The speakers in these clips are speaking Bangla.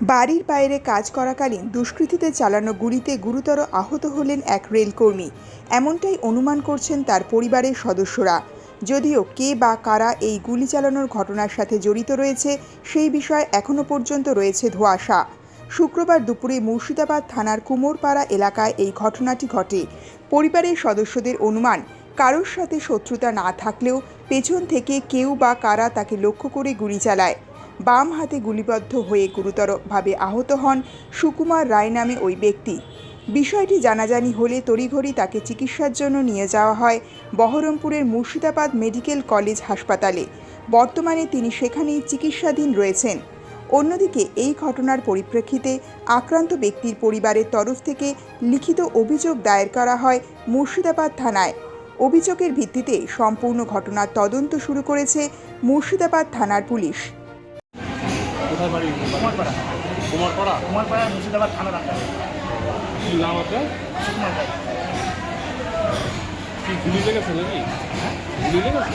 বাড়ির বাইরে কাজ করাকালীন দুষ্কৃতীদের চালানো গুলিতে গুরুতর আহত হলেন এক রেলকর্মী। এমনটাই অনুমান করছেন তার পরিবারের সদস্যরা। যদিও কে বা কারা এই গুলি চালানোর ঘটনার সাথে জড়িত রয়েছে, সেই বিষয়ে এখনও পর্যন্ত রয়েছে ধোঁয়াশা। শুক্রবার দুপুরে মুর্শিদাবাদ থানার কুমোরপাড়া এলাকায় এই ঘটনাটি ঘটে। পরিবারের সদস্যদের অনুমান, কারোর সাথে শত্রুতা না থাকলেও পেছন থেকে কেউ বা কারা তাকে লক্ষ্য করে গুলি চালায়। বাম হাতে গুলিবদ্ধ হয়ে গুরুতরভাবে আহত হন সুকুমার রায় নামে ওই ব্যক্তি। বিষয়টি জানাজানি হলে তড়িঘড়ি তাকে চিকিৎসার জন্য নিয়ে যাওয়া হয় বহরমপুরের মুর্শিদাবাদ মেডিকেল কলেজ হাসপাতালে। বর্তমানে তিনি সেখানেই চিকিৎসাধীন রয়েছেন। অন্যদিকে এই ঘটনার পরিপ্রেক্ষিতে আক্রান্ত ব্যক্তির পরিবারের তরফ থেকে লিখিত অভিযোগ দায়ের করা হয় মুর্শিদাবাদ থানায়। অভিযোগের ভিত্তিতে সম্পূর্ণ ঘটনার তদন্ত শুরু করেছে মুর্শিদাবাদ থানার পুলিশ। কোথায় বাড়ি? কুমারপাড়া। কুমারপাড়া? কুমারপাড়া মুর্শিদাবাদ থানার আন্ডারে কি নাম আপনার? সুকুমার রায়। কি গুলি লেগেছে নাকি? গুলি লেগেছে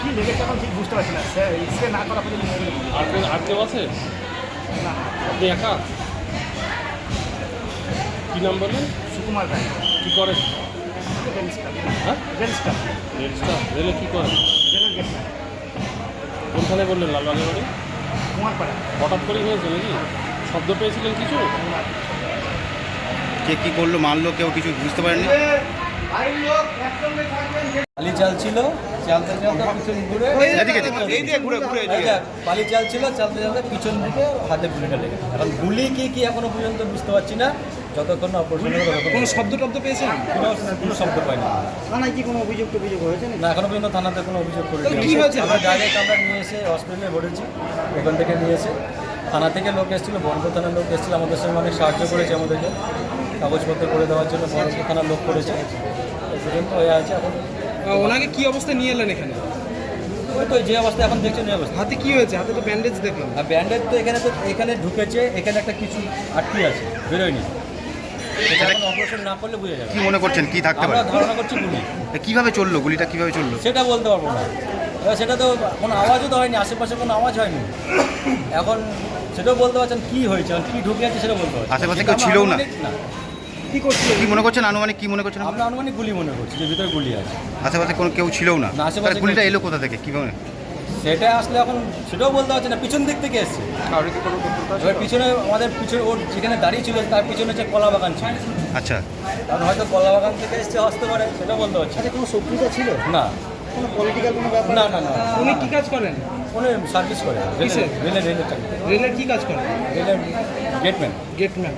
কী লেগেছে এখন ঠিক বুঝতে পারছি না। সে স্প্রে না করা পর্যন্ত। আর কেউ আর কেউ আছে? না। আপনি একা? কি নাম বললেন? সুকুমার রায়। কি করেন? Rail staff. হ্যাঁ? Rail staff. রেলস্টার রেলে কি করেন? রেলের গেট। কোনখানে বললেন? লালবাগের বাড়ি? কুমারপাড়া। হঠাৎ করেই হয়েছে নাকি? শব্দ পেয়েছিলেন কিছু? কে কি করল মারলো কেউ কিছু বুঝতে পারেনি পালি চাল ছিল চালতে চালতে পিছন ঘুরে পালি চাল ছিল চালতে চালতে পিছন দিকে হাতে গুলিটা লেগে এখন গুলি কি কি এখনও পর্যন্ত বুঝতে পারছি না। যতক্ষণ না অপারেশন কোনো শব্দ টব্দ পেয়েছেন? কোনো কোনো শব্দ পাইনি। থানায় কি কোনো অভিযোগ টভিযোগ হয়েছে না এখনও পর্যন্ত থানাতে কোনো অভিযোগ করিনি। তাহলে কি হয়েছে? আমরা ডাইরেক্ট আমরা নিয়ে এসে হসপিটালে ভরেছি। ওখান থেকে নিয়ে এসে থানা থেকে লোক এসেছিল বহরমপুর থানার লোক এসেছিল। আমাদের সঙ্গে অনেক সাহায্য করেছে আমাদেরকে। কাগজপত্র করে দেওয়ার জন্য বহরমপুর থানার লোক করেছে। পর্যন্ত হয়ে আছে এখন। ওনাকে কি অবস্থায় নিয়ে এলেন এখানে? ওই তো যে অবস্থা এখন দেখছেন এই অবস্থা। হাতে কি হয়েছে? হাতে তো ব্যান্ডেজ দেখলাম। আর ব্যান্ডেজ তো এখানে তো এখানে ঢুকেছে এখানে একটা কিছু আটকে আছে বেরোয়নি। এটা এখন অপারেশন না করলে বুঝে যাবে। কি মনে করছেন কি থাকতে আমরা পারে ধারণা করছি গুলি। কীভাবে চলল গুলিটা কীভাবে চলল? সেটা বলতে পারব না। এবার সেটা তো কোনো আওয়াজও তো হয়নি আশেপাশে কোনো আওয়াজ হয়নি। এখন সেটাও বলতে পারছেন কি হয়েছে আর কি ঢুকে আছে সেটা বলতে পারছি আশেপাশে কেউ ছিলও না? কি করছিল? কি মনে করছেন? আনুমানিক কি মনে করছেন? আমরা আনুমানিক গুলি মনে করছি যে ভিতরে গুলি আছে। আশেপাশে কোনো কেউ ছিলও না। না, আশেপাশে তাহলে গুলিটা এলো কোথা থেকে? কীভাবে সেটা আসলে এখন সেটাও বলতে পারছি না পিছন দিক থেকে এসছে। এবার পিছনে আমাদের পিছনে ওর যেখানে দাঁড়িয়ে ছিল তার পিছনে হচ্ছে কলা বাগান ছিল। আচ্ছা। কারণ হয়তো কলা বাগান থেকে এসছে আসতে পারে সেটা বলতে পারছি না। কোনো শত্রুতা ছিল? না। কোনো পলিটিক্যাল কোনো ব্যাপার? না না না। উনি কি কাজ করেন? উনি সার্ভিস করে। কিসের? রেলের রেলের চাকরি। রেলের কি কাজ করেন? রেলের গেটম্যান গেটম্যান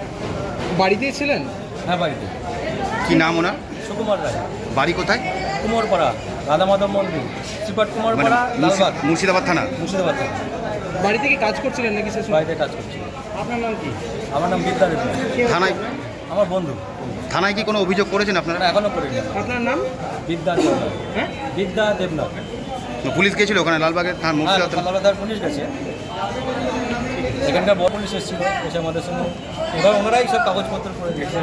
বাড়িতেই ছিলেন? হ্যাঁ বাড়িতে। কি নাম ওনার? সুকুমার রায়। বাড়ি কোথায়? কুমোরপাড়া রাধা মাধব মন্দির শ্রীপাট মানে কুমোরপাড়া লালবাগ। মুর্শিদাবাদ থানা? মুর্শিদাবাদ থেকে। বাড়িতে কি কাজ করছিলেন নাকি সে বাড়িতে কাজ করছি। আপনার নাম কি? আমার নাম বিদ্যা থানায়? আমার বন্ধু। থানায় কি কোনো অভিযোগ করেছেন আপনারা? না এখনও করিনি। আপনার নাম? বিদ্যা দেবনাথ। হ্যাঁ? বিদ্যা দেবনাথ। পুলিশ গেছিল ওখানে লালবাগের থানা হ্যাঁ মুর্শিদাবাদ থানা? পুলিশ গেছে। এখানকার বড় পুলিশ এসেছিল এসে আমাদের সঙ্গে এবার ওনারাই সব কাগজপত্র করে দিয়েছে